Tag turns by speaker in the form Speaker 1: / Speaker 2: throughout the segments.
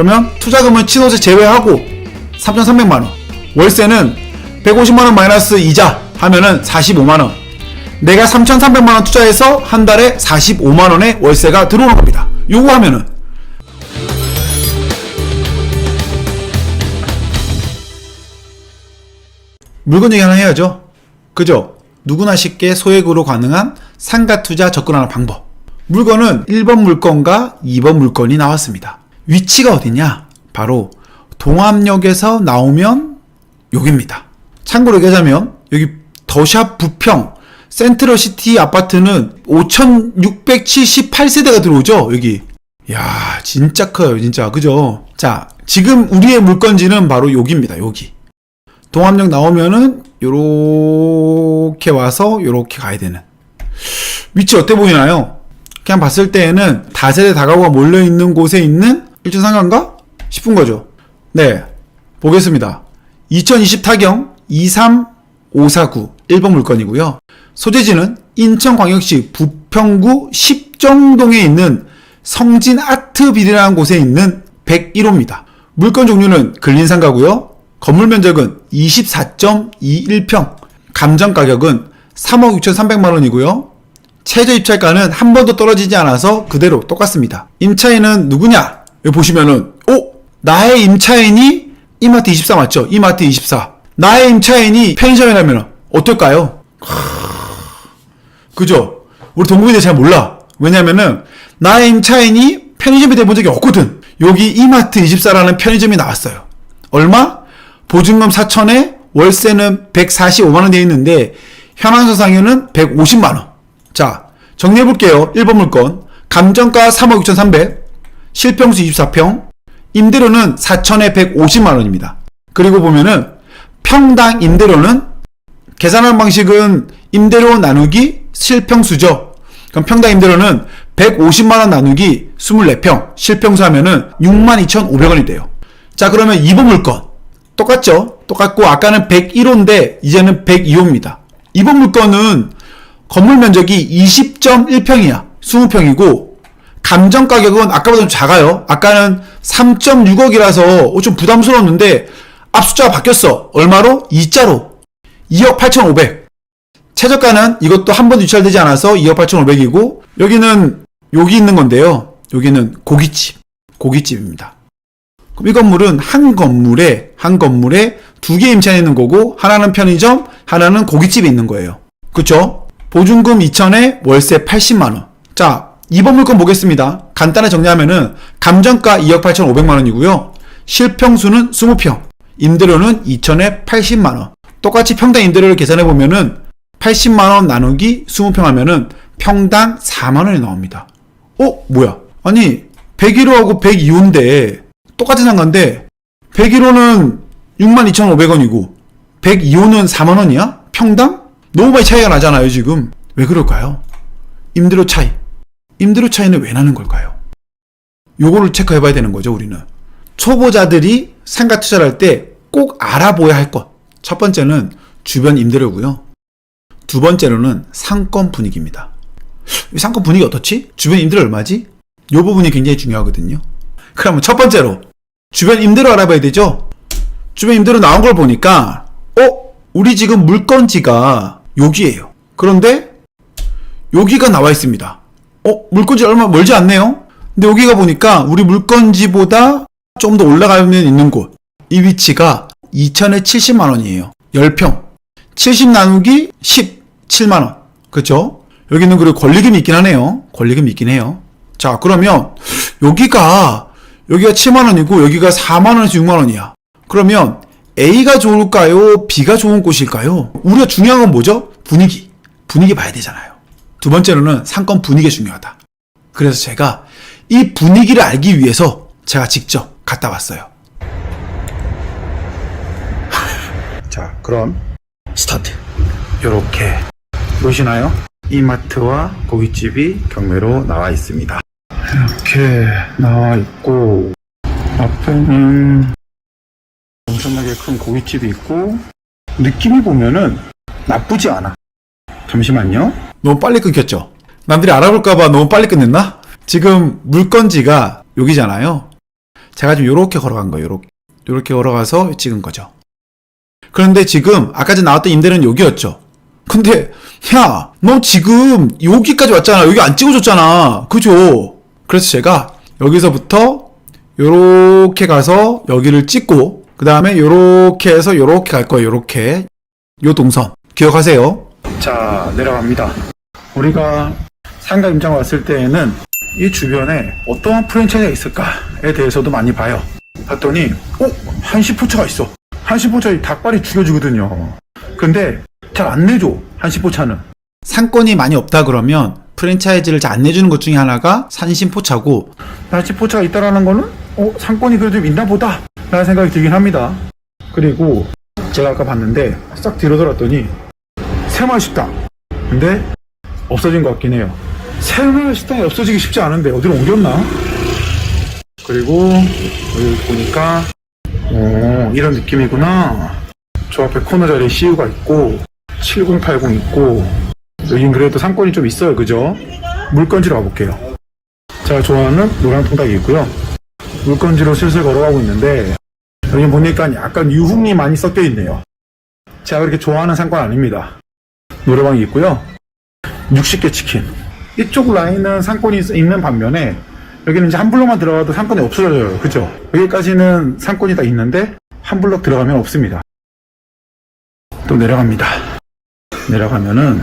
Speaker 1: 그러면 투자금은 친호세 제외하고 3,300만 원. 월세는 150만 원 마이너스 이자 하면은 45만 원. 내가 3,300만 원 투자해서 한 달에 45만 원의 월세가 들어오는 겁니다. 요거 하면은 물건 얘기 하나 해야죠. 그죠? 누구나 쉽게 소액으로 가능한 상가 투자 접근하는 방법. 물건은 1번 물건과 2번 물건이 나왔습니다. 위치가 어디냐? 바로 동암역에서 나오면 여기입니다. 참고로 얘기하자면 여기 더샵 부평 센트럴시티 아파트는 5678세대가 들어오죠 여기 야 진짜 커요 진짜 그죠 자 지금 우리의 물건지는 바로 여기입니다 여기 동암역 나오면은 요렇게 와서 요렇게 가야 되는 위치 어때 보이나요? 그냥 봤을 때에는 다세대 다가구가 몰려있는 곳에 있는 일주상가인가? 싶은 거죠. 네. 보겠습니다. 2020 타경 23549 1번 물건이고요. 소재지는 인천광역시 부평구 십정동에 있는 성진 아트빌이라는 곳에 있는 101호입니다. 물건 종류는 근린상가고요. 건물 면적은 24.21평, 감정 가격은 3억 6,300만 원이고요. 최저 입찰가는 한 번도 떨어지지 않아서 그대로 똑같습니다. 임차인은 누구냐? 여기 보시면은, 오! 나의 임차인이 이마트 24 맞죠? 이마트 24. 나의 임차인이 편의점이라면 어떨까요? 그죠? 우리 동국인들 잘 몰라. 왜냐면은, 나의 임차인이 편의점이 돼본 적이 없거든. 여기 이마트 24라는 편의점이 나왔어요. 얼마? 보증금 4천에 월세는 145만원 되어 있는데, 현황서상에는 150만원. 자, 정리해볼게요. 1번 물건. 감정가 3억 6,300. 실평수 24평. 임대료는 4천에 150만원입니다. 그리고 보면은, 평당 임대료는 계산하는 방식은 임대료 나누기 실평수죠. 그럼 평당 임대료는 150만원 나누기 24평, 실평수 하면은 62,500원이 돼요. 자, 그러면 2번 물건. 똑같죠? 똑같고, 아까는 101호인데, 이제는 102호입니다. 2번 물건은 건물 면적이 20.1평이야. 20평이고, 감정 가격은 아까보다 좀 작아요. 아까는 3.6억이라서 좀 부담스러웠는데, 앞 숫자가 바뀌었어. 얼마로? 2자로. 2억 8,500. 최저가는 이것도 한 번도 유찰되지 않아서 2억 8,500이고, 여기는, 여기 있는 건데요. 여기는 고깃집. 고깃집입니다. 그럼 이 건물은 한 건물에, 한 건물에 두 개 임차해 있는 거고, 하나는 편의점, 하나는 고깃집에 있는 거예요. 그쵸? 보증금 2천에 월세 80만 원. 자, 2번 물건 보겠습니다. 간단하게 정리하면은, 감정가 2억 8,500만 원이고요. 실평수는 20평. 임대료는 2천에 80만 원. 똑같이 평당 임대료를 계산해 보면은 80만 원 나누기 20평 하면은 평당 4만 원이 나옵니다. 어? 뭐야? 아니 101호하고 102호인데 똑같은 상가인데 101호는 62,500원이고 102호는 4만 원이야? 평당? 너무 많이 차이가 나잖아요 지금. 왜 그럴까요? 임대료 차이. 임대료 차이는 왜 나는 걸까요? 요거를 체크해 봐야 되는 거죠 우리는. 초보자들이 상가 투자를 할 때 꼭 알아보아야 할 것. 첫 번째는 주변 임대료고요. 두 번째로는 상권 분위기입니다. 이 상권 분위기 어떻지? 주변 임대료 얼마지? 요 부분이 굉장히 중요하거든요. 그러면 첫 번째로 주변 임대료 알아봐야 되죠? 주변 임대료 나온 걸 보니까 어? 우리 지금 물건지가 여기에요. 그런데 여기가 나와 있습니다. 어? 물건지 얼마 멀지 않네요? 근데 여기가 보니까 우리 물건지보다 좀 더 올라가면 있는 곳. 이 위치가 2천에 70만 원이에요. 10평. 70 나누기 10, 7만 원. 그죠? 여기는 그리고 권리금이 있긴 하네요. 권리금이 있긴 해요. 자, 그러면 여기가 여기가 7만 원이고 여기가 4만 원에서 6만 원이야. 그러면 A가 좋을까요? B가 좋은 곳일까요? 우리가 중요한 건 뭐죠? 분위기. 분위기 봐야 되잖아요. 두 번째로는 상권 분위기가 중요하다. 그래서 제가 이 분위기를 알기 위해서 제가 직접 갔다 왔어요. 자, 그럼 스타트. 요렇게 보시나요? 이마트와 고깃집이 경매로 나와 있습니다. 이렇게 나와 있고 앞에는 엄청나게 큰 고깃집이 있고 느낌이 보면은 나쁘지 않아. 잠시만요. 너무 빨리 끊겼죠? 남들이 알아볼까봐 너무 빨리 끝냈나? 지금 물건지가 여기잖아요. 제가 좀 요렇게 걸어간 거예요. 요렇게, 요렇게 걸어가서 찍은 거죠. 그런데 지금 아까 전에 나왔던 임대는 여기였죠. 근데 야, 너 지금 여기까지 왔잖아. 여기 안 찍어줬잖아. 그죠? 그래서 제가 여기서부터 요렇게 가서 여기를 찍고 그 다음에 요렇게 해서 요렇게 갈 거예요. 요렇게 요 동선 기억하세요. 자 내려갑니다. 우리가 상가 임장 왔을 때에는 이 주변에 어떠한 프랜차이즈가 있을까에 대해서도 많이 봐요. 봤더니 어? 한시포차가 있어. 한시포차 닭발이 죽여주거든요. 근데 잘 안 내줘. 한시포차는. 상권이 많이 없다 그러면 프랜차이즈를 잘 안 내주는 것 중에 하나가 산신포차고 산신포차가 있다라는 거는 어 상권이 그래도 좀 있나 보다 라는 생각이 들긴 합니다. 그리고 제가 아까 봤는데 싹 뒤로 돌았더니 새마을 식당 근데 없어진 것 같긴 해요. 새마을 식당이 없어지기 쉽지 않은데 어디로 옮겼나? 그리고 여기 보니까 오 이런 느낌이구나. 저 앞에 코너 자리에 CU가 있고 7080 있고 여긴 그래도 상권이 좀 있어요 그죠? 물건지로 가볼게요. 제가 좋아하는 노란 통닭이 있고요. 물건지로 슬슬 걸어가고 있는데 여기 보니까 약간 유흥이 많이 섞여 있네요. 제가 그렇게 좋아하는 상권 아닙니다. 노래방이 있고요. 60개 치킨. 이쪽 라인은 상권이 있- 있는 반면에 여기는 이제 한 블럭만 들어가도 상권이 없어져요. 그죠? 여기까지는 상권이 다 있는데 한 블럭 들어가면 없습니다. 또 내려갑니다. 내려가면은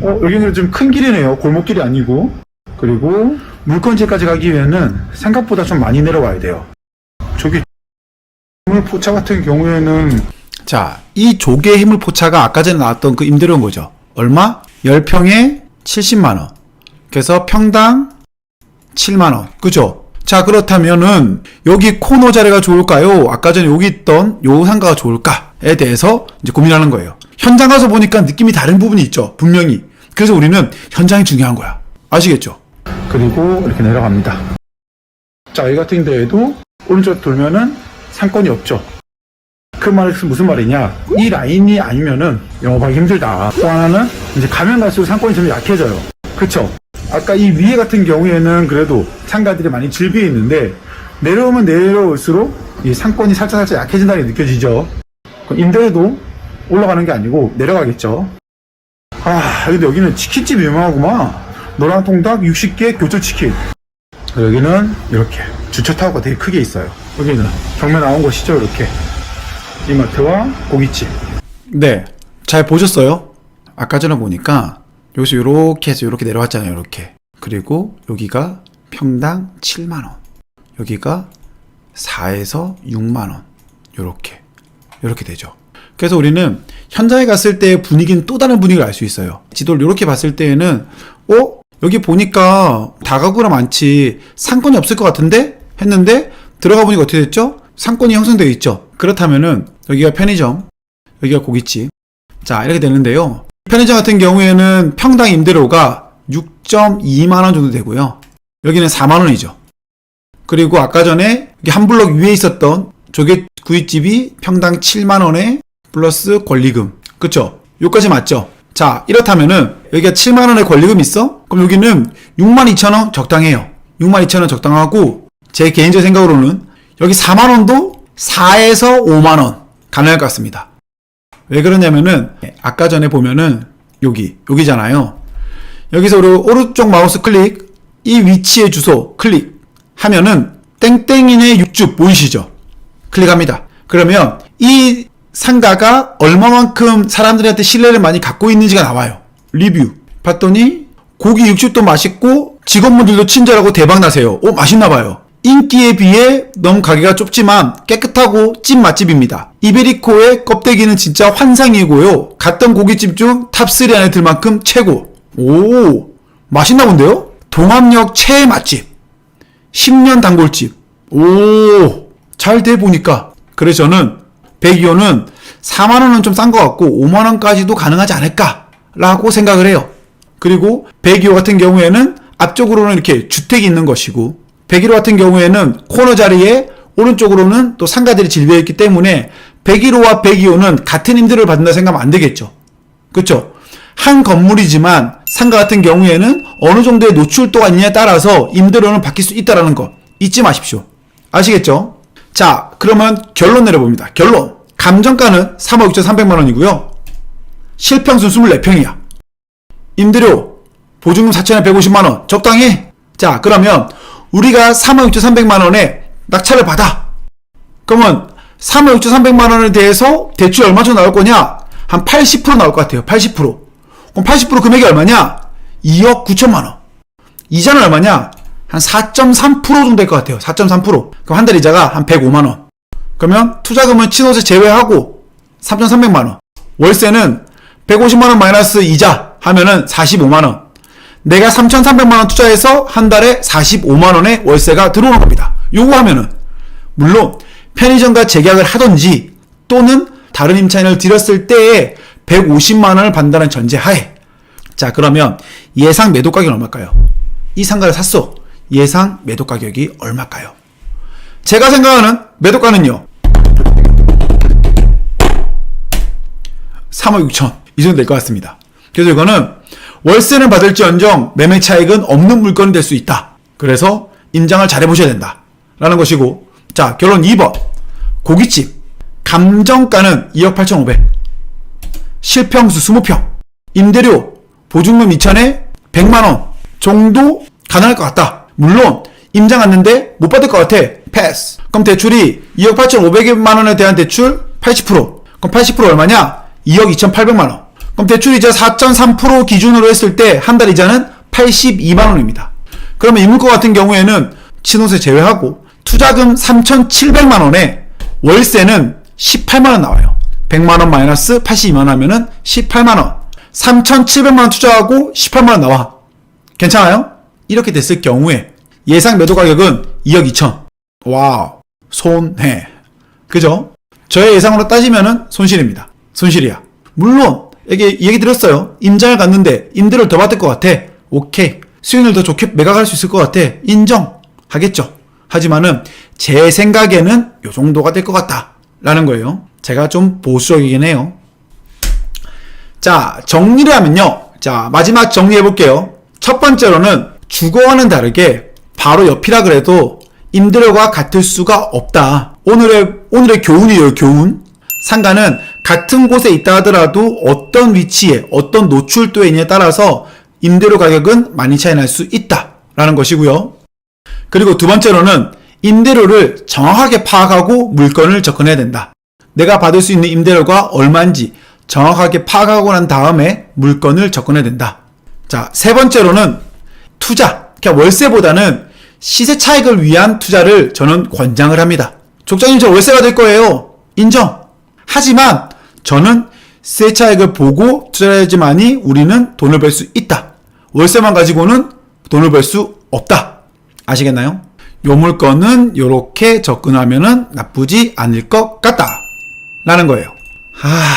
Speaker 1: 어 여기는 좀 큰 길이네요. 골목길이 아니고 그리고 물건지까지 가기 위해는 생각보다 좀 많이 내려와야 돼요. 저기 포차 같은 경우에는 자, 이 조개 해물 포차가 아까 전에 나왔던 그 임대료인 거죠. 얼마? 10평에 70만 원. 그래서 평당 7만 원. 그죠? 자, 그렇다면은 여기 코너 자리가 좋을까요? 아까 전에 여기 있던 요 상가가 좋을까에 대해서 이제 고민하는 거예요. 현장 가서 보니까 느낌이 다른 부분이 있죠. 분명히. 그래서 우리는 현장이 중요한 거야. 아시겠죠? 그리고 이렇게 내려갑니다. 자, 여기 같은 데에도 오른쪽 돌면은 상권이 없죠. 그 말은 무슨 말이냐? 이 라인이 아니면은 영업하기 힘들다. 또 하나는 이제 가면 갈수록 상권이 좀 약해져요. 그쵸? 아까 이 위에 같은 경우에는 그래도 상가들이 많이 질비해 있는데 내려오면 내려올수록 이 상권이 살짝 살짝 약해진다는 게 느껴지죠. 그럼 임대료도 올라가는 게 아니고 내려가겠죠. 아, 근데 여기는 치킨집 유명하구만. 노란 통닭 60개 교촌 치킨. 여기는 이렇게 주차 타워가 되게 크게 있어요. 여기는 경매 나온 곳이죠, 이렇게. 이마트와 고깃집. 네. 잘 보셨어요? 아까 전에 보니까 여기서 이렇게 해서 이렇게 내려왔잖아요. 이렇게. 그리고 여기가 평당 7만 원. 여기가 4에서 6만 원. 요렇게. 요렇게 되죠. 그래서 우리는 현장에 갔을 때 분위기는 또 다른 분위기를 알 수 있어요. 지도를 이렇게 봤을 때에는 어? 여기 보니까 다가구가 많지 상권이 없을 것 같은데? 했는데 들어가 보니까 어떻게 됐죠? 상권이 형성되어 있죠. 그렇다면은 여기가 편의점, 여기가 고깃집. 자, 이렇게 되는데요. 편의점 같은 경우에는 평당 임대료가 6.2만 원 정도 되고요. 여기는 4만 원이죠. 그리고 아까 전에 여기 한 블럭 위에 있었던 조개 구이집이 평당 7만 원에 플러스 권리금. 그쵸? 요까지 맞죠? 자, 이렇다면은 여기가 7만 원의 권리금 있어? 그럼 여기는 6만 2천 원 적당해요. 6만 2천 원 적당하고 제 개인적 생각으로는 여기 4만 원도 4에서 5만 원 가능할 것 같습니다. 왜 그러냐면은 아까 전에 보면은 여기 여기잖아요. 여기서 우리 오른쪽 마우스 클릭 이 위치의 주소 클릭 하면은 땡땡이네 육즙 보이시죠? 클릭합니다. 그러면 이 상가가 얼마만큼 사람들한테 신뢰를 많이 갖고 있는지가 나와요. 리뷰. 봤더니 고기 육즙도 맛있고 직원분들도 친절하고 대박 나세요. 오 맛있나 봐요. 인기에 비해 너무 가게가 좁지만 깨끗하고 찐 맛집입니다. 이베리코의 껍데기는 진짜 환상이고요. 갔던 고깃집 중 탑3 안에 들 만큼 최고. 오 맛있나 본데요? 동암역 최애 맛집. 10년 단골집. 오, 잘 돼 보니까. 그래서 저는 102호는 4만원은 좀 싼 것 같고 5만원까지도 가능하지 않을까라고 생각을 해요. 그리고 102호 같은 경우에는 앞쪽으로는 이렇게 주택이 있는 것이고 101호 같은 경우에는 코너 자리에 오른쪽으로는 또 상가들이 질비해 있기 때문에 101호와 102호는 같은 임대료를 받는다 생각하면 안 되겠죠. 그렇죠? 한 건물이지만 상가 같은 경우에는 어느 정도의 노출도가 있느냐에 따라서 임대료는 바뀔 수 있다라는 거 잊지 마십시오. 아시겠죠? 자, 그러면 결론 내려봅니다. 결론. 감정가는 3억 6,300만 원이고요. 실평수 24평이야. 임대료 보증금 4,150만 원. 적당해. 자, 그러면 우리가 3억 6,300만 원에 낙찰을 받아. 그러면 3억 6,300만 원에 대해서 대출 얼마 정도 나올 거냐? 한 80% 나올 것 같아요. 80%. 그럼 80% 금액이 얼마냐? 2억 9천만 원. 이자는 얼마냐? 한 4.3% 정도 될 것 같아요. 4.3%. 그럼 한 달 이자가 한 105만 원. 그러면 투자금은 친호세 제외하고 3,300만 원. 월세는 150만 원 마이너스 이자 하면은 45만 원. 내가 3,300만 원 투자해서 한 달에 45만 원의 월세가 들어오는 겁니다. 요거 하면은 물론 편의점과 재계약을 하던지 또는 다른 임차인을 들였을 때에 150만 원을 받는다는 전제하에 자 그러면 예상 매도 가격이 얼마일까요? 이 상가를 샀어. 예상 매도 가격이 얼마일까요? 제가 생각하는 매도가는요. 3억 6천 이 정도 될 것 같습니다. 그래서 이거는 월세는 받을지언정 매매 차익은 없는 물건이 될 수 있다. 그래서 임장을 잘 해보셔야 된다. 라는 것이고 자 결론 2번 고깃집 감정가는 2억 8,500 실평수 20평 임대료 보증금 2천에 100만원 정도 가능할 것 같다. 물론 임장 왔는데 못 받을 것 같아. 패스. 그럼 대출이 2억 8,500만 원에 대한 대출 80%. 그럼 80% 얼마냐? 2억 2,800만 원. 그럼 대출 이자 4.3% 기준으로 했을 때 한 달 이자는 82만 원입니다. 그러면 이물거 같은 경우에는 친호세 제외하고 투자금 3,700만 원에 월세는 18만 원 나와요. 100만 원 마이너스 82만 원 하면은 18만 원. 3,700만 원 투자하고 18만 원 나와. 괜찮아요? 이렇게 됐을 경우에 예상 매도 가격은 2억 2천. 와우. 손해. 그죠? 저의 예상으로 따지면은 손실입니다. 손실이야. 물론 이게 얘기 들었어요. 임장을 갔는데 임대료를 더 받을 것 같아. 오케이. 수익률 더 좋게 매각할 수 있을 것 같아. 인정. 하겠죠. 하지만은 제 생각에는 요 정도가 될 것 같다. 라는 거예요. 제가 좀 보수적이긴 해요. 자, 정리를 하면요. 자, 마지막 정리해 볼게요. 첫 번째로는 주거와는 다르게 바로 옆이라 그래도 임대료가 같을 수가 없다. 오늘의, 오늘의 교훈이에요, 교훈. 상가는 같은 곳에 있다 하더라도 어떤 위치에, 어떤 노출도에 따라서 임대료 가격은 많이 차이 날 수 있다. 라는 것이고요. 그리고 두 번째로는 임대료를 정확하게 파악하고 물건을 접근해야 된다. 내가 받을 수 있는 임대료가 얼마인지 정확하게 파악하고 난 다음에 물건을 접근해야 된다. 자, 세 번째로는 투자. 그러니까 월세보다는 시세 차익을 위한 투자를 저는 권장을 합니다. 족장님 저 월세 받을 거예요. 인정. 하지만 저는 시세 차익을 보고 투자해야지만이 우리는 돈을 벌 수 있다. 월세만 가지고는 돈을 벌 수 없다. 아시겠나요? 요 물건은 요렇게 접근하면은 나쁘지 않을 것 같다. 라는 거예요. 아,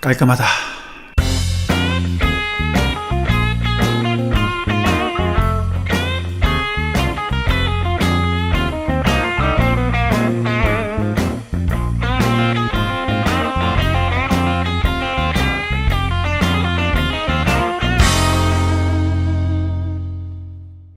Speaker 1: 깔끔하다.